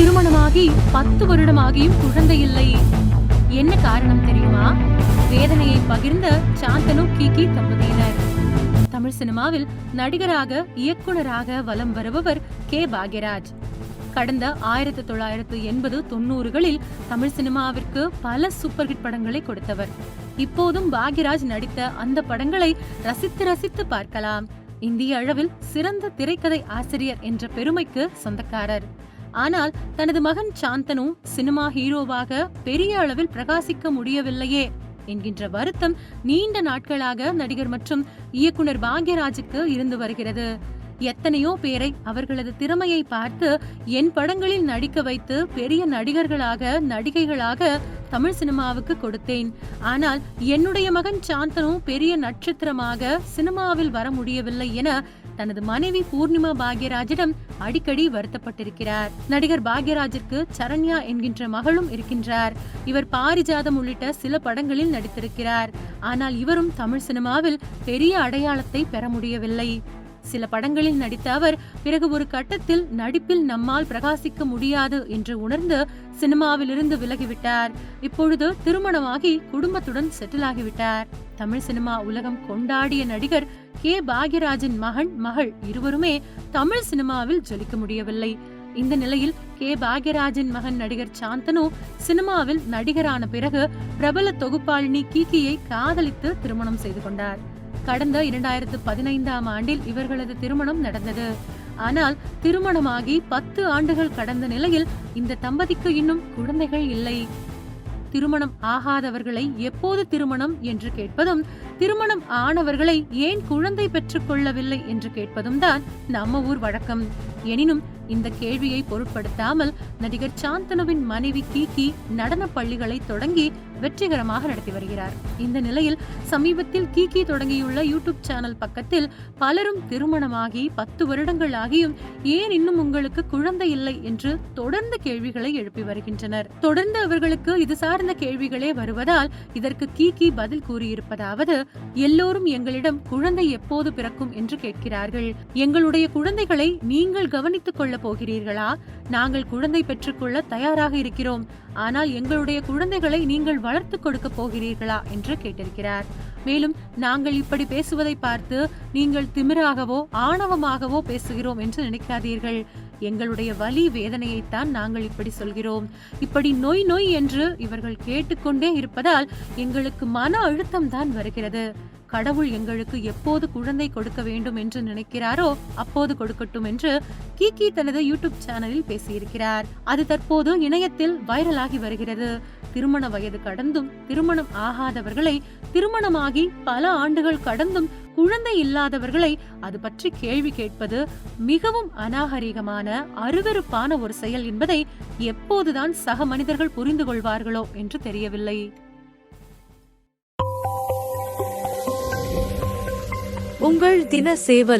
திருமணமாகி பத்து வருடமாகியும் குழந்தை இல்லை என்ன காரணம் தெரியுமா? வேதனையை பகிர்ந்த சாந்தனு கிகி தம்பதியினர். தமிழ் சினிமாவில் நடிகராக இயக்குனராக வலம் வருபவர் கே. பாக்யராஜ். கடந்த ஆயிரத்தி தொள்ளாயிரத்து எண்பது தொண்ணூறுகளில் தமிழ் சினிமாவிற்கு பல சூப்பர் ஹிட் படங்களை கொடுத்தவர். இப்போதும் பாக்யராஜ் நடித்த அந்த படங்களை ரசித்து ரசித்து பார்க்கலாம். இந்திய அளவில் சிறந்த திரைக்கதை ஆசிரியர் என்ற பெருமைக்கு சொந்தக்காரர். ஆனால் தனது மகன் சாந்தனு சினிமா ஹீரோவாக பெரிய அளவில் பிரகாசிக்க முடியவில்லையே என்கின்ற வருத்தம் நீண்ட நாட்களாக நடிகர் மற்றும் இயக்குனர் பாக்யராஜுக்கு இருந்து வருகிறது. எத்தனையோ பேரை அவர்களது திறமையை பார்த்து என் படங்களில் நடிக்க வைத்து பெரிய நடிகர்களாக நடிகைகளாக தமிழ் சினிமாவுக்கு கொடுத்தேன். ஆனால் என்னுடைய மகன் சாந்தனு பெரிய நட்சத்திரமாக சினிமாவில் வர முடியவில்லை என தனது மனைவி பூர்ணிமா பாக்யராஜிடம் அடிக்கடி வருத்தப்பட்டிருக்கிறார். நடிகர் பாக்யராஜிற்கு சரண்யா என்கின்ற மகளும் இருக்கின்றார். இவர் பாரிஜாதம் உள்ளிட்ட சில படங்களில் நடித்திருக்கிறார். ஆனால் இவரும் தமிழ் சினிமாவில் பெரிய அடையாளத்தை பெற முடியவில்லை. சில படங்களில் நடித்த அவர் பிறகு ஒரு கட்டத்தில் நடிப்பில் நம்மால் பிரகாசிக்க முடியாது என்று உணர்ந்து சினிமாவிலிருந்து விலகிவிட்டார். இப்பொழுது திருமணமாகி குடும்பத்துடன் செட்டில் ஆகிவிட்டார். தமிழ் சினிமா உலகம் கொண்டாடிய நடிகர் கே. பாக்யராஜின் மகன் மகள் இருவருமே தமிழ் சினிமாவில் ஜொலிக்க முடியவில்லை. இந்த நிலையில் கே. பாக்யராஜின் மகன் நடிகர் சாந்தனு சினிமாவில் நடிகரான பிறகு பிரபல தொகுப்பாளினி கீகியை காதலித்து திருமணம் செய்து கொண்டார். கடந்த இரண்டாயிரத்து பதினைந்தாம் ஆண்டில் இவர்களது திருமணம் நடந்தது. ஆனால் திருமணமாகி பத்து ஆண்டுகள் கடந்த நிலையில் இந்த தம்பதிக்கு இன்னும் குழந்தைகள் இல்லை. திருமணம் ஆகாதவர்களை எப்போது திருமணம் என்று கேட்பதும் திருமணம் ஆனவர்களை ஏன் குழந்தை பெற்றுக் கொள்ளவில்லை என்று கேட்பதும் தான் நம்ம ஊர் வழக்கம். எனினும் இந்த கேள்வியை பொருட்படுத்தாமல் நடிகர் சாந்தனுவின் மனைவி கீகி நடன பள்ளிகளை தொடங்கி வெற்றிகரமாக நடத்தி வருகிறார். இந்த நிலையில் சமீபத்தில் கீகி தொடங்கியுள்ள யூடியூப் சேனல் பக்கத்தில் பலரும் திருமணமாகி பத்து வருடங்கள் ஆகியும் ஏன் இன்னும் உங்களுக்கு குழந்தை இல்லை என்று தொடர்ந்து கேள்விகளை எழுப்பி வருகின்றனர். தொடர்ந்து அவர்களுக்கு இது சார்ந்த கேள்விகளே வருவதால் இதற்கு கீகி பதில் கூறியிருப்பதாவது எல்லோரும் எங்களிடம் குழந்தை எப்போது பிறக்கும்? என்று கேட்கிறார்கள். எங்களுடைய குழந்தைகளை நீங்கள் கவனித்துக் கொள்ள போகிறீர்களா? நாங்கள் குழந்தை பெற்றுக்கொள்ள தயாராக இருக்கிறோம். ஆனால் எங்களுடைய குழந்தைகளை நீங்கள் வளர்த்து கொடுக்க போகிறீர்களா? என்று கேட்டிருக்கிறார். மேலும் நாங்கள் இப்படி பேசுவதை பார்த்து நீங்கள் திமிராகவோ ஆணவமாகவோ பேசுகிறோம் என்று நினைக்காதீர்கள். எங்களுடைய வலி வேதனையைத்தான் நாங்கள் இப்படி சொல்கிறோம். இப்படி நோய் நோய் என்று இவர்கள் கேட்டுக்கொண்டே இருப்பதால் எங்களுக்கு மன அழுத்தம் தான் வருகிறது. கடவுள் எங்களுக்கு எப்போது குழந்தை கொடுக்க வேண்டும் என்று நினைக்கிறாரோ அப்போது கொடுக்கட்டும் என்று கீகி தனது யூடியூப் சேனலில் பேசியிருக்கிறார். அது தற்போது இணையத்தில் வைரலாகி வருகிறது. திருமண வயது கடந்தும் திருமணம் ஆகாதவர்களை திருமணமாகி பல ஆண்டுகள் கடந்தும் குழந்தை இல்லாதவர்களை அது பற்றி கேள்வி கேட்பது மிகவும் அநாகரிகமான அருவருப்பான ஒரு செயல் என்பதை எப்போதுதான் சக மனிதர்கள் புரிந்து கொள்வார்களோ என்று தெரியவில்லை. உங்கள் தின சேவல்.